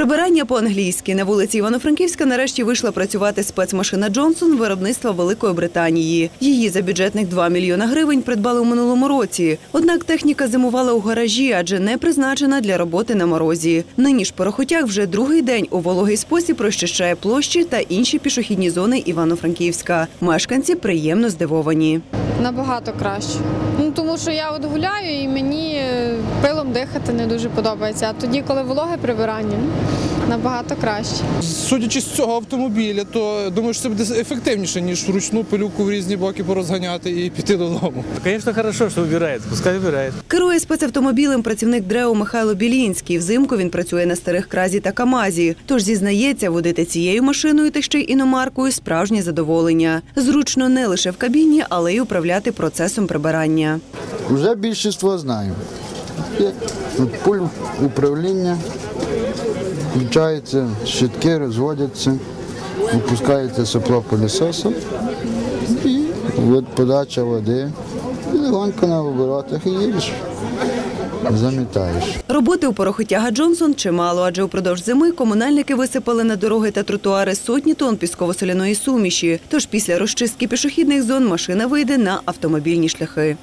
Прибирання по-англійськи на вулиці Івано-Франківська нарешті вийшла працювати спецмашина Джонсон виробництва Великої Британії. Її за бюджетних 2 мільйона гривень придбали у минулому році. Однак техніка зимувала у гаражі, адже не призначена для роботи на морозі. Нині ж порохотяг вже другий день у вологий спосіб розчищає площі та інші пішохідні зони Івано-Франківська. Мешканці приємно здивовані. Набагато краще. Ну тому що я от гуляю і мені е, пилом дихати не дуже подобається. А тоді, коли вологе прибирання, набагато краще. Судячи з цього автомобіля, то думаю, що це буде ефективніше, ніж вручну пилюку в різні боки порозганяти і піти додому. Конечно, хорошо, что убирает. Пускай убирает. Керує спецавтомобілем працівник ДРЕО Михайло Білінський. Взимку він працює на старих кразі та камазі. Тож зізнається, водити цією машиною та ще й іномаркою справжнє задоволення. Зручно не лише в кабіні, але й управляти процесом прибирання. Вже більшість знаю. Є пуль управління, включаються щитки, розводяться, випускається сопло пилісосом і от подача води. І легонько на оборотах і їдеш, замітаєш. Роботи у порохотяга Джонсон чимало, адже упродовж зими комунальники висипали на дороги та тротуари сотні тонн пісково-соляної суміші. Тож після розчистки пішохідних зон машина вийде на автомобільні шляхи.